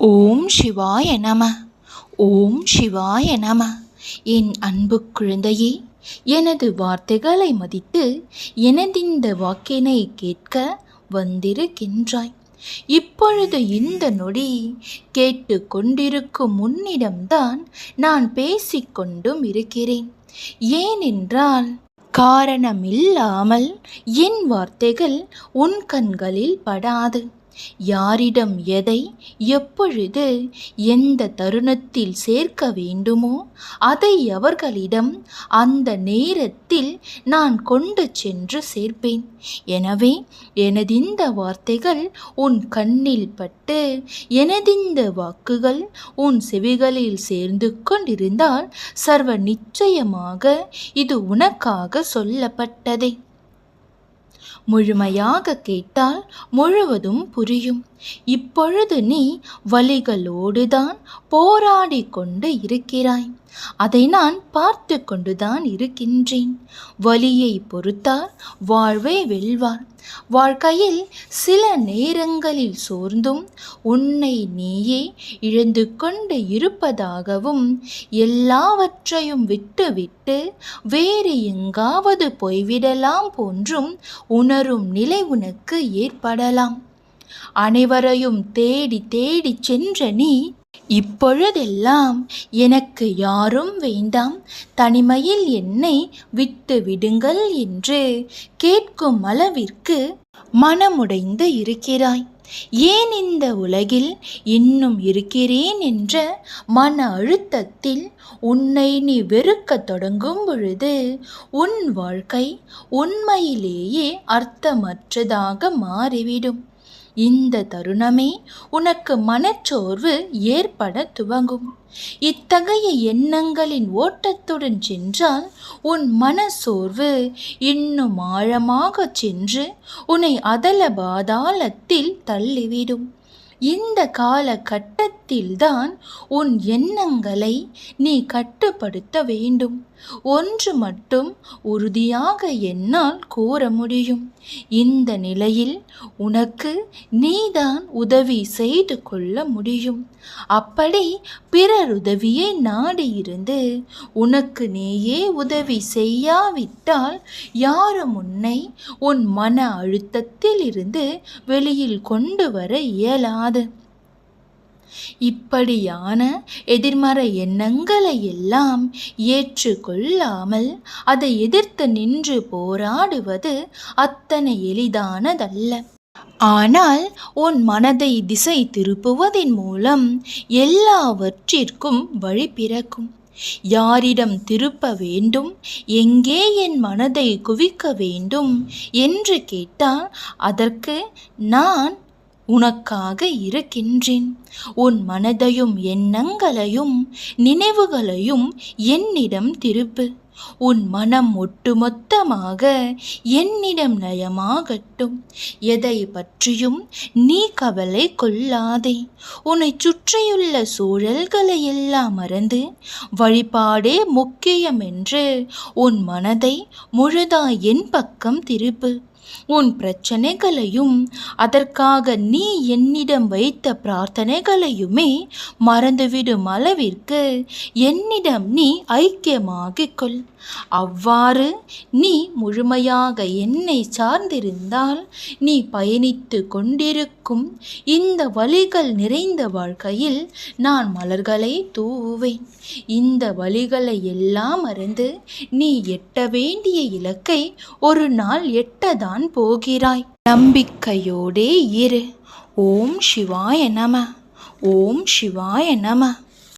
ஓம் சிவாய நம. ஓம் சிவாய நம. என் அன்பு குழந்தையே எனது வார்த்தைகளை மதித்து எனதிந்த வாக்கினை கேட்க வந்திருக்கின்றாய். இப்பொழுது இந்த நொடி கேட்டு கொண்டிருக்கும் முன்னிடம்தான் நான் பேசிக்கொண்டும் இருக்கிறேன். ஏனென்றால் காரணமில்லாமல் என் வார்த்தைகள் உன் கண்களில் படாது. யாரிடம் எதை எப்பொழுது எந்த தருணத்தில் சேர்க்க வேண்டுமோ அதை அவர்களிடம் அந்த நேரத்தில் நான் கொண்டு சென்று சேர்ப்பேன். எனவே எனதிந்த வார்த்தைகள் உன் கண்ணில் பட்டு எனதிந்த வாக்குகள் உன் செவிகளில் சேர்ந்து கொண்டிருந்தால் சர்வ நிச்சயமாக இது உனக்காக சொல்லப்பட்டதே. முழுமையாக கேட்டால் முழுவதும் புரியும். இப்பொழுது நீ வழிகளோடுதான் போராடி கொண்டு இருக்கிறாய். அதை நான் பார்த்து கொண்டுதான் இருக்கின்றேன். வலியை பொறுத்தார் வாழ்வை வெல்வார். வாழ்க்கையில் சில நேரங்களில் சோர்ந்தும் உன்னை நீயே இழந்து கொண்டு இருப்பதாகவும் எல்லாவற்றையும் விட்டுவிட்டு வேறு எங்காவது போய்விடலாம் போன்றும் உணரும் நிலை உனக்கு ஏற்படலாம். அனைவரையும் தேடி தேடி சென்ற நீ இப்பொழுதெல்லாம் எனக்கு யாரும் வேண்டாம். தனிமையில் என்னை விட்டு விடுங்கள் என்று கேட்கும் அளவிற்கு மனமுடைந்து இருக்கிறாய். ஏன் இந்த உலகில் இன்னும் இருக்கிறேன் என்ற மன அழுத்தத்தில் உன்னை நீ வெறுக்கத் தொடங்கும் பொழுது உன் வாழ்க்கை உண்மையிலேயே அர்த்தமற்றதாக மாறிவிடும். இந்த தருணமே உனக்கு மனச்சோர்வு ஏற்பட துவங்கும். இத்தகைய எண்ணங்களின் ஓட்டத்துடன் சென்றால் உன் மனச்சோர்வு இன்னும் ஆழமாக சென்று உன்னை அதல பாதாளத்தில் தள்ளிவிடும். இந்த காலகட்டத்தில்தான் உன் எண்ணங்களை நீ கட்டுப்படுத்த வேண்டும். ஒன்று மட்டும் உறுதியாக என்னால் கூற முடியும். இந்த நிலையில் உனக்கு நீதான் உதவி செய்து கொள்ள முடியும். அப்படி பிறர் உதவியை நாடியிருந்து உனக்கு நீயே உதவி செய்யாவிட்டால் யாரும் உன்னை உன் மன அழுத்தத்தில் இருந்து வெளியில் கொண்டு வர இயலாது. இப்படியான எதிர்மறை எண்ணங்களை எல்லாம் ஏற்றுக்கொள்ளாமல் அதை எதிர்த்து நின்று போராடுவது அத்தனை எளிதானதல்ல. ஆனால் உன் மனதை திசை திருப்புவதன் மூலம் எல்லாவற்றிற்கும் வழி பிறக்கும். யாரிடம் திருப்ப வேண்டும் எங்கே என் மனதை குவிக்க வேண்டும் என்று கேட்டால் அதற்கு நான் உனக்காக இருக்கின்றேன். உன் மனதையும் எண்ணங்களையும் நினைவுகளையும் என்னிடம் திருப்பு. உன் மனம் ஒட்டுமொத்தமாக என்னிடம் நயமாகட்டும். எதை பற்றியும் நீ கவலை கொள்ளாதே. உன்னை சுற்றியுள்ள சூழல்களை எல்லாம் மறந்து வழிபாடே முக்கியம் என்று உன் மனதை முழுதா என் பக்கம் திருப்பு. உன் பிரச்சனைகளையும் அதற்காக நீ என்னிடம் வைத்த பிரார்த்தனைகளையுமே மறந்துவிடும் அளவிற்கு என்னிடம் நீ ஐக்கியமாகிக் கொள். அவ்வாறு நீ முழுமையாக என்னை சார்ந்திருந்தால் நீ பயணித்து கொண்டிருக்கும் இந்த வழிகள் நிறைந்த வாழ்க்கையில் நான் மலர்களை தூவேன் இந்த வழிகளை எல்லாம் அறிந்து நீ எட்ட வேண்டிய இலக்கை ஒரு நாள் எட்டதான் போகிறாய். நம்பிக்கையோடே இரு. ஓம் சிவாய நம. ஓம் சிவாய நம.